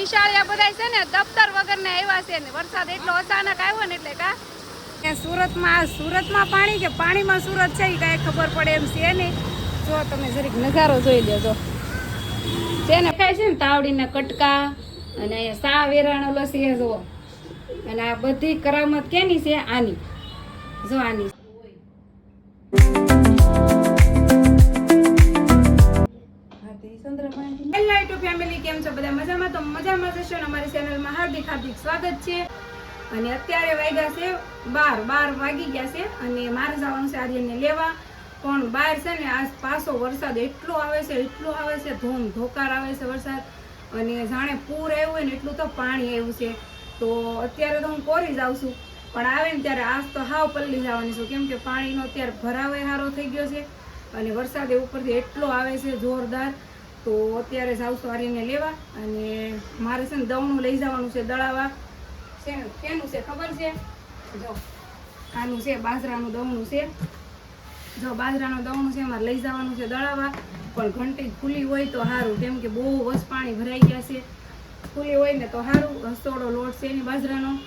નિશાળિયા બધા છે ને, દફતર વગર ને આવ્યા છે ને. વરસાદ એટલો અચાનક આવ્યો ને એટલે કા? સુરતમાં સુરતમાં પાણી કે પાણીમાં સુરત છે એ કાંઈ ખબર પડે એમ છે નહીં. જો તમે જરીક નજારો જોઈ લેજો. છે ને, ખાય છે ને તાવડીના કટકા અને સા વેરાણો લસી જુઓ. અને આ બધી કરામત કેની છે? આની. જો આની. મજામાં જશો ને અમારી ચેનલમાં હાર્દિક હાર્દિક સ્વાગત છે. અને અત્યારે વાગ્યા છે બાર બાર વાગી ગયા છે અને મારે જવાનું છે આર્યનને લેવા. પણ બહાર છે ને આજ પાછો વરસાદ એટલો આવે છે, એટલો આવે છે, ધૂમ ધોકાર આવે છે વરસાદ. અને જાણે પૂર આવ્યું હોય ને એટલું તો પાણી આવ્યું છે. તો અત્યારે તો હું કોરી જાઉં છું. પણ આવે ને ત્યારે આજ તો હાવ પલ્લી જવાની છું. કેમ કે પાણીનો અત્યારે ભરાવે સારો થઈ ગયો છે. અને વરસાદ એ ઉપરથી એટલો આવે છે, જોરદાર. તો અત્યારે સાવ સવારીને લેવા અને મારે છે ને દવણું લઈ જવાનું છે, દળાવા. છે ને કેનું છે ખબર છે? જો, આનું છે, બાજરાનું દવણું છે. જો, બાજરાનું દવણું છે, મારે લઈ જવાનું છે, દળાવા. પણ ઘંટી ખુલ્લી હોય તો સારું કેમ કે બહુ વસ પાણી ભરાઈ ગયા છે. ખુલ્લી હોય ને તો સારું રસોડો લોટ છે એની બાજરાનો.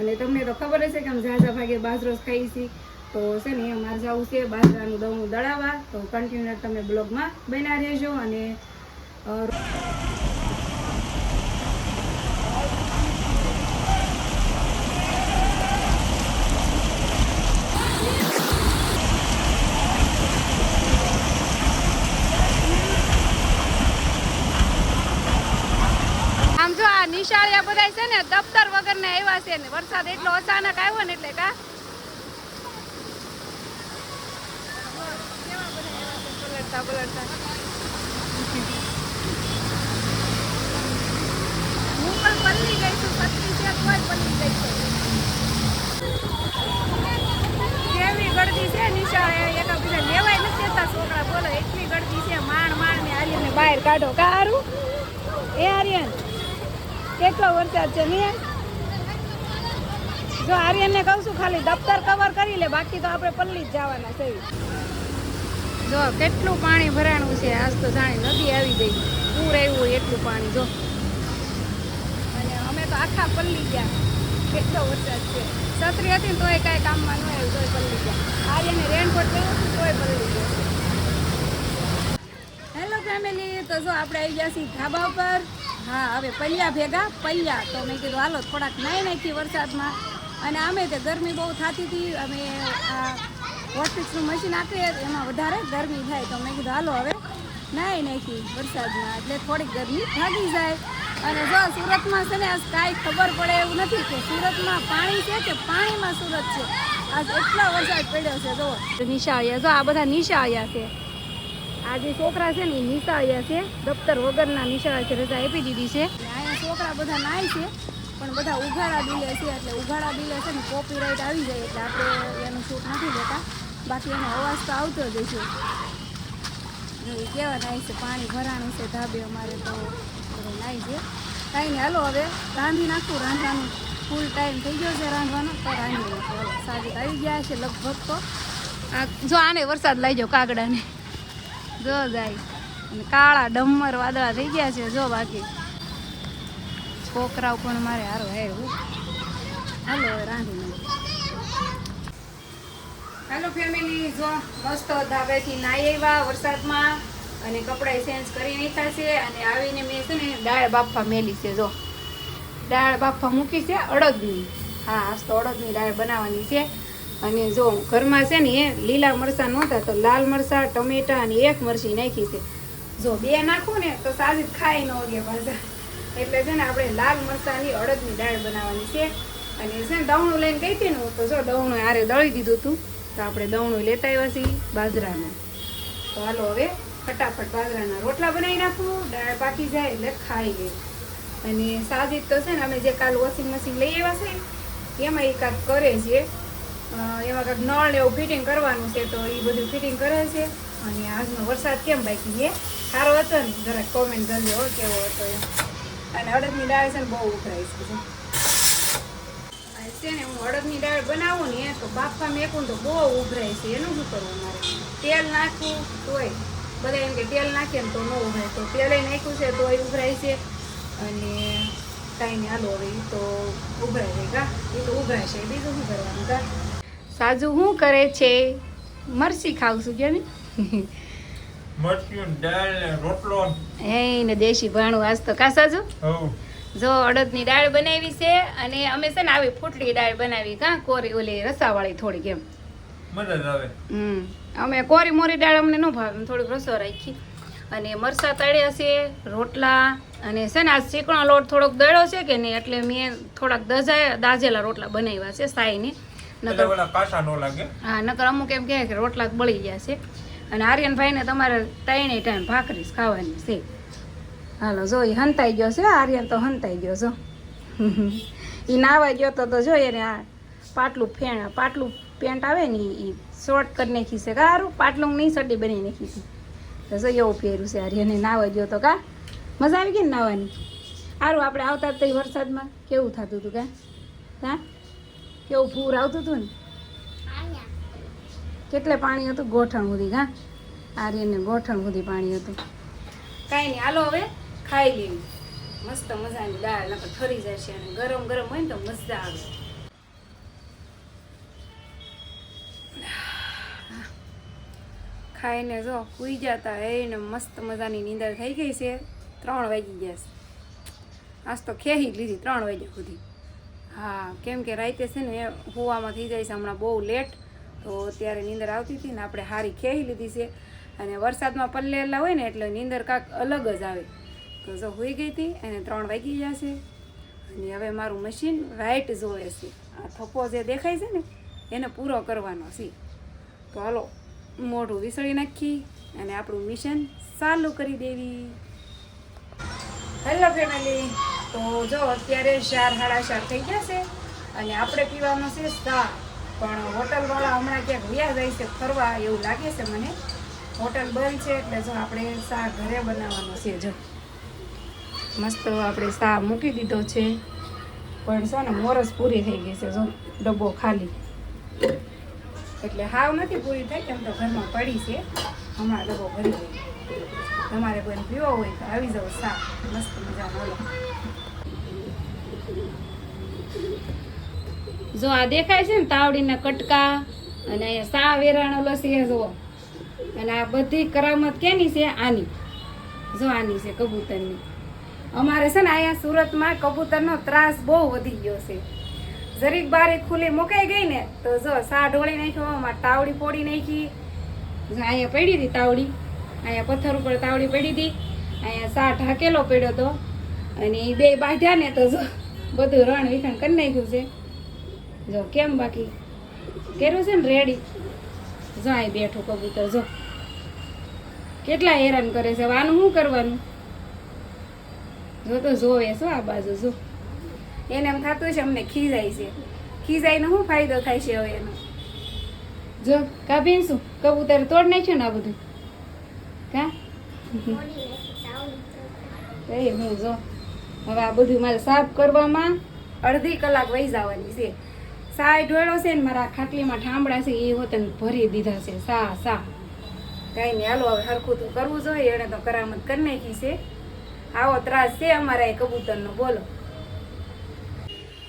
અને તમને તો ખબર છે કે આમ ઝાઝા ભાગે બાજરો જ ખાઈ છીએ. તો છે ને મારે જવું છે, બાજરાનું દવનું દળાવા. તો કન્ટિન્યુ તમે બ્લોગમાં બના રહેજો અને નિશાળિયા બધા છે ને દફતર વગર ને આવ્યા છે ને વરસાદ એટલો અચાનક આવ્યો ને એટલે કા પલટતા પલટતા પલ્લી ગઈ છું પત્ની છે તોય પલ્લી ગઈ છું કેવી ગળદી છે, નિશાળે એકબીજા લેવાય નથી દેતા છોકરા, બોલો, એટલી ગળદી છે, માણ માણ ને આર્યને બહાર કાઢો. કારું એ આર્યન, કેટલો વરસાદ છે નહીં જો આર્યનને કહું છું, ખાલી દફતર કવર કરી લે, બાકી તો આપણે પલ્લી જ જવાના છે. જો કેટલું પાણી ભરાણું છે, આજ તો જાણે નદી આવી ગઈ. પૂર આવ્યું એટલું પાણી, જો. તો આખા પલ્લી ગયા. કેટલો વરસાદ છે. છત્રી હતી ને તોય કાંઈ કામમાં ન આવ્યું, તોય પલ્લી ગયા. આર્યને રેનકોટ હતું તોય પલ્લી ગયો હેલો ફેમિલી તો જો આપણે આવી ગયા છીએ ધાબા ઉપર. હા, હવે પલ્યા ભેગા, પલ્યા. તો મેં કીધું, હાલો, થોડાક નાઈ નાખી વરસાદમાં. અને અમે તે ગરમી બહુ થતી હતી. અમે આ વોટફિક્સનું મશીન આપીએ એમાં વધારે ગરમી થાય. તો મેં કીધું, હાલો, હવે નાઈ નાખી વરસાદમાં. એટલે થોડીક ગરમી ભાગી જાય. અને જો સુરતમાં છે ને કાંઈ ખબર પડે એવું નથી કે સુરતમાં પાણી છે કે પાણીમાં સુરત છે? આજ એટલો વરસાદ પડ્યો છે જો નિશાળિયા, જો આ બધા નિશાળિયા છે. આ જે છોકરા છે ને, એ નિશાળિયા છે. દફતર વગરના નિશાળા છે, રજા આપી દીધી છે. અહીંયા છોકરા બધા નાય છે, પણ બધા ઉઘાડા બિલે છે, એટલે ઉઘાડા બિલે છે ને કોપીરાઇટ આવી જાય, એટલે આપણે એનું શૂટ નથી લેતા બાકી એનો અવાજ તો આવતો જ છે કેવા નાય છે, પાણી ભરાણું છે ધાબે અમારે તો. નાય છે. કાંઈ નહીં, હાલો હવે રાંધી નાખું, રાંધવાનું ફૂલ ટાઈમ થઈ ગયો છે રાંધવાનો, તો રાંધી નાખું. સાજે આવી ગયા છે લગભગ તો. આ જો આને વરસાદ લઈ જાઓ કાગડાને. જો જાય. અને કાળા ડમર વાદળા થઈ ગયા છે, જો બાકી. છોકરાઓ પણ મારે હારો હે, હું. હાલો રાંધી નાખું. હેલો ફેમિલી જો મસ્ત ધાબેથી નાઈ આવ્યા વરસાદમાં. અને કપડાં ચેન્જ કરી નાખ્યા છે અને આવીને મેં છે ને દાળ બાફા મેલી છે, જો. દાળ બાફા મૂકી છે, અડદની. હા, આજ તો અડદની દાળ બનાવવાની છે. અને જો, ઘરમાં છે ને એ લીલા મરચાં નહોતા, તો લાલ મરચાં, ટમેટા અને એક મરચી નાખી છે. જો, બે નાખું ને, તો સાજી ખાઈ ન વગે પાછા. એટલે છે ને આપણે લાલ મરચાંની અડદની દાળ બનાવવાની છે. અને છે ને દવણું લઈને ગઈ હતી ને તો જો, દવણું આરે દળી દીધું હતું. તો આપણે દવણું લેતા આવ્યા છીએ બાજરાનું. તો હાલો હવે ફટાફટ બાજરાના રોટલા બનાવી નાખું, દાળ પાકી જાય એટલે ખાઈ ગઈ અને સાજી તો છે ને અમે જે કાલ વોશિંગ મશીન લઈ આવ્યા છે, એમાં એ કાંક કરે છે. એમાં કાંક નળ ને એવું ફિટિંગ કરવાનું છે તો એ બધું ફિટિંગ કરે છે. અને આજનો વરસાદ કેમ બાકી છે? સારો હતો ને? જરાક કોમેન્ટ કરજો કેવો હતો એમ. અને અડદની દાળ છે ને બહુ ઉભરાય છે. છે ને હું અડદની દાળ બનાવું ને, તો બાફા મેકું તો બહુ ઉભરાય છે. એનું શું કરવું મારે? તેલ નાખવું તોય. બધા એમ કે તેલ નાખીએ ને તો ન ઉભરાય તો તેલ નાખ્યું છે તો એ ઉભરાય છે. અને કાંઈ નહીં હાલો હવે તો ઉભરાય છે કા? એ તો ઉભરાય છે. બીજું શું કરવાનું કા? સાજુ શું કરે છે? મરસી ખાવ છું કે ને મરચું દાળ ને રોટલો હે ને દેશી ભાણું આજ તો કા સાજુ? જો અડદની દાળ બનાવી છે અને અમે છે ને આવી ફૂટલી દાળ બનાવી કા? કોરી ઓલી રસાવાળી થોડીક એમ. મજા આવે. હમ. અમે કોરી મોરી દાળ અમને ન ભાવે થોડીક રસો રાખી અને મરસા તળ્યા છે રોટલા અને છે ને આ ચીકણો લોટ થોડોક દળ્યો છે કે નહીં એટલે મેં થોડાક દજા દાજેલા રોટલા બનાવ્યા છે સાઈને. નકર પાછા ન લાગે? હા નકર અમુક એમ કહે કે રોટલા જ બળી ગયા છે. અને આર્યનભાઈને તમારે ત્રણે ટાઈમ ભાખરી ખાવાની છે. હાલો જો એ હંતાઈ ગયો છે આર્યન તો હંતાઈ ગયો છો એ નાવા ગયો તો તો એને ને આ પાટલું ફેણ પાટલું પેન્ટ આવે ને એ શોર્ટ કરી નાખી છે. કારું પાટલું નહીં સડી બની નાખી છે. તો જો એવું પહેર્યું છે આર્યને. નાવા ગયો તો કા? મજા આવી ગઈ ને નાવાની? સારું આપણે આવતા તઈ વરસાદમાં કેવું થતું હતું કા? હા? કેવું પૂર આવતું હતું ને? કેટલે પાણી હતું? ગોઠણ સુધી, હા? આર્યને ગોઠણ સુધી પાણી હતું. કાંઈ નહીં, હાલો હવે ખાઈ લેવી મસ્ત મજાની દાળ, નકર ઠરી જશે અને ગરમ ગરમ હોય ને તો મજા આવે. ખાઈને જો સુઈ જતા એને મસ્ત મજાની નીંદર થઈ ગઈ છે. ત્રણ વાગી ગયા છે. આજ તો ખેહી લીધી ત્રણ વાગ્યા સુધી. હા, કેમ કે રાતે છે ને હોવામાં થઈ જાય છે, હમણાં બહુ લેટ તો ત્યારે નીંદર આવતી હતી ને આપણે હારી ખેહી લીધી છે. અને વરસાદમાં પલ્લેલા હોય ને એટલે નીંદર કાંક અલગ જ આવે. તો જો હોઈ ગઈ હતી અને ત્રણ વાગી ગયા છે. અને હવે મારું મશીન રાઇટ જોવે છે. આ થપ્પો જે દેખાય છે ને, એને પૂરો કરવાનો છે. તો હાલો મોઢું વિસળી નાખી અને આપણું મિશન ચાલુ કરી દેવી. હેલો ફેમિલી તો જો અત્યારે ચાર સાડા ચાર થઈ ગયા છે અને આપણે પીવાનો છે સા પણ હોટલવાળા હમણાં ક્યાંક વ્યા જાય છે, ફરવા એવું લાગે છે મને. હોટલ બંધ છે એટલે જો આપણે સા ઘરે બનાવવાનો છે જો. મસ્ત આપણે સા મૂકી દીધો છે. પણ છે ને મોરસ પૂરી થઈ ગઈ છે જો, ડબ્બો ખાલી. એટલે હાવ નથી પૂરી થઈ એમ તો ઘરમાં પડી છે. હમણાં ડબ્બો ભરી ગયો તમારે કોઈ પીવો હોય તો આવી જાઓ સા મસ્ત મજાનો લો જો આ દેખાય છે ને તાવડીના કટકા અને અહીંયા સા વેરાણો લસી જુઓ. અને આ બધી કરામત કેની છે? આની. જો આની છે કબૂતરની. અમારે છે ને અહીંયા સુરતમાં કબૂતરનો ત્રાસ બહુ વધી ગયો છે. જરીક બારી ખુલ્લી મુકાઈ ગઈ ને, તો જો સા ઢોળી નાખ્યો, આમાં તાવડી પોડી નાખી. અહીંયા પડી હતી તાવડી, અહીંયા પથ્થર ઉપર તાવડી પડી હતી, અહીંયા સા ઢાકેલો પડ્યો હતો અને એ બે બાંધ્યા ને, તો જો બધું રણ વિખણ કરી નાખ્યું છે. જો કેમ બાકી? કર્યું છે ને રેડી જો અહીં બેઠો કબૂતર, જો. કેટલા હેરાન કરે છે. આનું શું કરવાનું? જો તો જોવે શું આ બાજુ, જો. એને એમ થતું છે અમને ખીજાય છે. ખીજાઈને શું ફાયદો થાય છે હવે એનો? જો કાભીન શું? કબૂતર તોડ નાખ્યું ને આ બધું? કા? એ હું જો. હવે આ બધું મારે સાફ કરવામાં અડધી કલાક વહી જવાની છે. સાય ઢોળો છે ને મારા ખાટલીમાં ઠામડા છે એ હોતન ભરી દીધા છે સા સા. કાંઈ નહીં હાલો હવે હરખું તો કરવું જોઈએ એણે તો કરામત કરી નાખી છે. આવો ત્રાસ છે અમારા એ કબૂતરનો બોલો.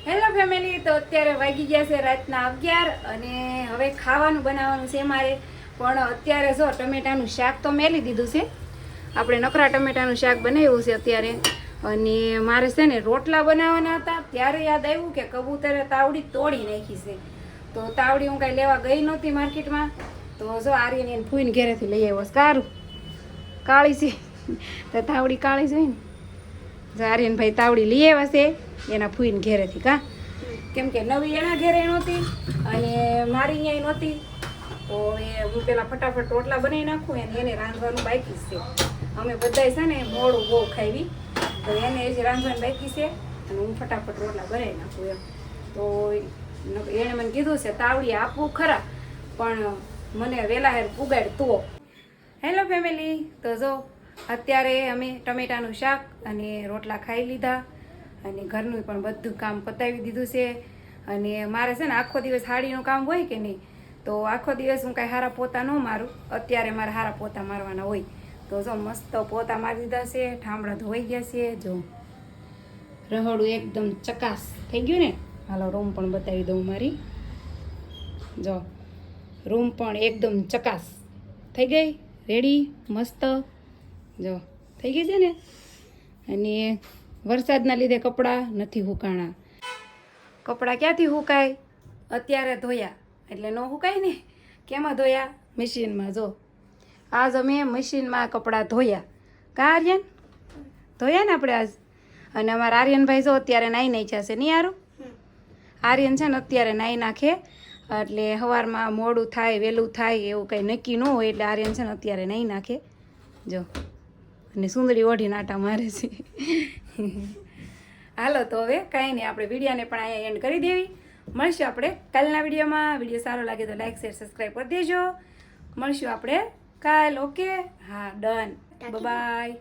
હેલો ફેમિલી તો અત્યારે વાગી ગયા છે રાતના અગિયાર અને હવે ખાવાનું બનાવવાનું છે મારે. પણ અત્યારે જો ટમેટાનું શાક તો મેલી દીધું છે. આપણે નકરા ટમેટાનું શાક બનાવ્યું છે અત્યારે. અને મારે છે ને રોટલા બનાવવાના હતા. ત્યારે યાદ આવ્યું કે કબૂતરે તાવડી તોડી નાખી છે. તો તાવડી હું કાંઈ લેવા ગઈ નહોતી માર્કેટમાં. તો જો આર્યન એને ફૂઈને ઘેરેથી લઈ આવ્યો છે. સારું. કાળી છે. તો તાવડી કાળી જોઈ ને. જો આર્યનભાઈ તાવડી લઈ આવ્યા છે. એના ફૂઈને ઘેરેથી, કા? કેમ કે નવી એના ઘેરે નહોતી, અને મારી અહીંયા નહોતી. તો એ હું પેલા ફટાફટ રોટલા બનાવી નાખું અને એને રાંધવાનું બાકી છે. અમે બધાય છે ને મોડું બહુ ખાવી તો એને જ રાંધવાનું બાકી છે અને હું ફટાફટ રોટલા બનાવી નાખું એમ. તો એણે મને કીધું છે તાવડી આપવું ખરા, પણ મને વહેલા હેર પુગાડ તો હેલો ફેમિલી, તો જો, અત્યારે અમે ટમેટાનું શાક અને રોટલા ખાઈ લીધા. અને ઘરનું પણ બધું કામ પતાવી દીધું છે. અને મારે છે ને આખો દિવસ હાડીનું કામ હોય કે નહીં, તો આખો દિવસ હું કાંઈ હારા પોતા ન મારું. અત્યારે મારે હારા પોતા મારવાના હોય. તો જો મસ્ત પોતા મારી દીધા છે, ઠામડા ધોઈ ગયા છે, જો. રહોડું એકદમ ચકાસ થઈ ગયું ને? હાલો, રૂમ પણ બતાવી દઉં મારી. જો, રૂમ પણ એકદમ ચકાસ થઈ ગઈ, રેડી, મસ્ત. જો, થઈ ગઈ છે ને? અને વરસાદના લીધે કપડાં નથી હુકાણા. કપડાં ક્યાંથી હુકાય? અત્યારે ધોયા. એટલે ન હુકાય ને? કેમાં ધોયા? મશીનમાં જો. આજ અમે મશીનમાં કપડાં ધોયા. કા આર્યન? ધોયા ને આપણે આજ? અને અમારા આર્યનભાઈ જો અત્યારે નાઈ નાઈ જશે નહીં આરું? આર્યન છે ને અત્યારે નાઈ નાખે. એટલે સવારમાં મોડું થાય વહેલું થાય એવું કંઈ નક્કી ન હોય એટલે આર્યન છે ને અત્યારે નાઈ નાખે. જો. અને સુંદરી ઓઢી નાટા મારે છે. હાલો તો હવે કાંઈ નહીં આપણે વિડીયાને પણ અહીંયા એન્ડ કરી દેવી. મળશું આપણે કાલના વિડીયોમાં. વીડિયો સારો લાગે તો લાઈક શેર સબસ્ક્રાઈબ કરી દેજો. મળશું આપણે કાલ ઓકે હા ડન બાય